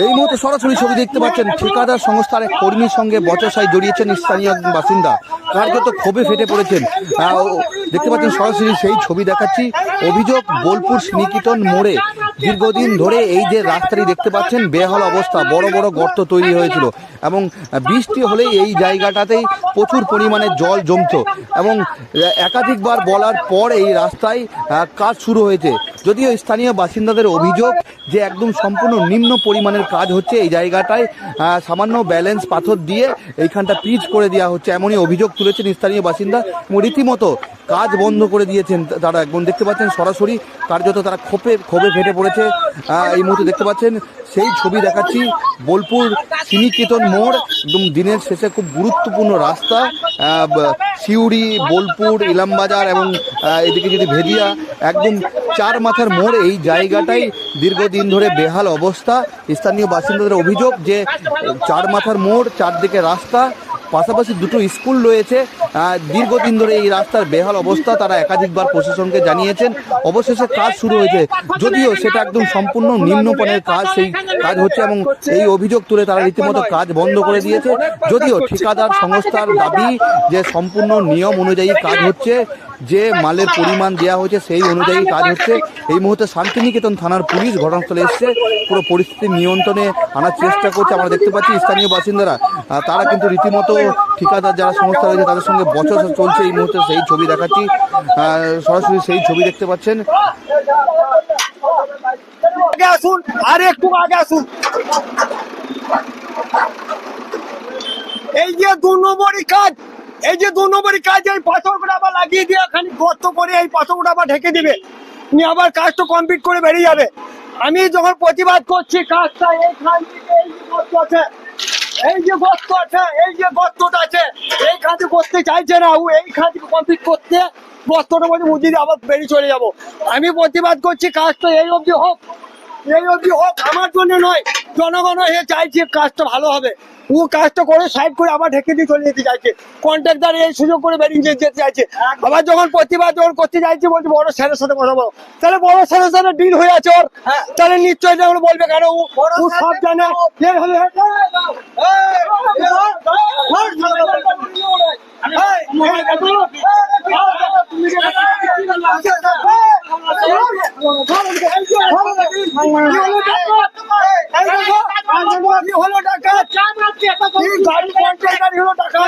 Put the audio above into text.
এই মুহূর্তে সরাসরি ছবি দেখতে পাচ্ছেন ঠিকাদার সংস্থার এক কর্মীর সঙ্গে বচসায় জড়িয়েছেন স্থানীয় বাসিন্দা। কার্যত ক্ষোভে ফেটে পড়েছেন। দেখতে পাচ্ছেন সরাসরি সেই ছবি দেখাচ্ছি। অভিযোগ, বোলপুর শ্রীনিকেতন মোড়ে। দীর্ঘদিন ধরে এই যে রাস্তাটি দেখতে পাচ্ছেন, বেহাল অবস্থা, বড় বড় গর্ত তৈরি হয়েছিল এবং বৃষ্টি হলেই এই জায়গাটাতেই প্রচুর পরিমাণে জল জমতো এবং একাধিকবার বলার পর এই রাস্তায় কাজ শুরু হয়েছে। যদিও স্থানীয় বাসিন্দাদের অভিযোগ যে একদম সম্পূর্ণ নিম্ন পরিমাণের কাজ হচ্ছে এই জায়গাটায় সামান্য ব্যালেন্স পাথর দিয়ে এইখানটা পিচ করে দেওয়া হচ্ছে এমনই অভিযোগ তুলেছেন স্থানীয় বাসিন্দা রীতিমতো কাজ বন্ধ করে দিয়েছেন তারা একদম দেখতে পাচ্ছেন সরাসরি কার্যত তারা ক্ষোভে ক্ষোভে ফেটে পড়েছে। এই মুহূর্তে দেখতে পাচ্ছেন, সেই ছবি দেখাচ্ছি, বোলপুর শ্রীনিকেতন মোড়, একদম দিনের শেষে খুব গুরুত্বপূর্ণ রাস্তা সিউড়ি, বোলপুর, ইলামবাজার এবং এদিকে যদি ভেদিয়া, একদম চার মাথার মোড়, এই জায়গাটাই দীর্ঘদিন ধরে বেহাল অবস্থা। স্থানীয় বাসিন্দাদের অভিযোগ যে, চার মাথার মোড়, চারদিকে রাস্তা, পাশাপাশি দুটো স্কুল রয়েছে। দীর্ঘদিন ধরে এই রাস্তার বেহাল অবস্থা, তারা একাধিকবার প্রশাসনকে জানিয়েছেন। অবশেষে কাজ শুরু হয়েছে। যদিও সেটা একদম সম্পূর্ণ নিম্নপনের কাজ, সেই কাজ হচ্ছে এবং এই অভিযোগ তুলে তারা রীতিমতো কাজ বন্ধ করে দিয়েছে। যদিও ঠিকাদার সংস্থার দাবি যে সম্পূর্ণ নিয়ম অনুযায়ী কাজ হচ্ছে, যে মালের পরিমাণ দেওয়া হয়েছে সেই অনুযায়ী কাজ হচ্ছে। এই মুহূর্তে শান্তিনিকেতন থানার পুলিশ ঘটনাস্থলে এসছে। পুরো পরিস্থিতি নিয়ন্ত্রণে আনার চেষ্টা করছে। আমরা দেখতে পাচ্ছি স্থানীয় বাসিন্দারা তারা কিন্তু রীতিমতো ঠিকাদার যারা সংস্থা রয়েছে তাদের সঙ্গে বচসা চলছে এই মুহূর্তে সেই ছবি দেখাচ্ছি। সরাসরি সেই ছবি দেখতে পাচ্ছেন। আগে আসুন একটু আগে আসুন। এই যে দু নম্বরই কাজ, এই যে দু নম্বরই কাজ, এই পাথরগুলো আবার লাগিয়ে দিয়ে এখানে গর্ত করে এই পাথরগুলো আবার ঢেকে দিবে। নিয়ে আবার কাজটা কমপ্লিট করে বেরিয়ে যাবে। আমি যখন প্রতিবাদ করছি, কাজটা এইখান থেকে এই গর্ত আছে। এই যে গর্ত আছে, এই যে গর্তটা আছে, এইখান থেকে করতে চাইছে না ও, এইখান থেকে কমপ্লিট করতে গর্তটা বলছে, মুদি আবার বেরিয়ে চলে যাব। আমি প্রতিবাদ করছি, কাজ তো এই অবধি হোক, এই অবধি হোক, আমার জন্য নয়। জনগণ হয়ে চাইছে কাজটা ভালো হবে। ও কাজটা করে সাইড করে আবার ঢেকে দিয়ে চলে যেতে চাইছে। কন্ট্রাক্টর এই সুযোগ করে বেরিয়ে যেতে চাইছে। আবার যখন প্রতিবাদ যখন করতে চাইছে বলছে বড় স্যারের সাথে কথা বলো। তাহলে বড় স্যারের সাথে ডিল হয়ে আছে ওর। তাহলে নিশ্চয়ই এটা বলবে কেন ও ও সব জানে। এর হলে হলো টাকা গাড়ি কন্ট্রাক্টারি হলো টাকা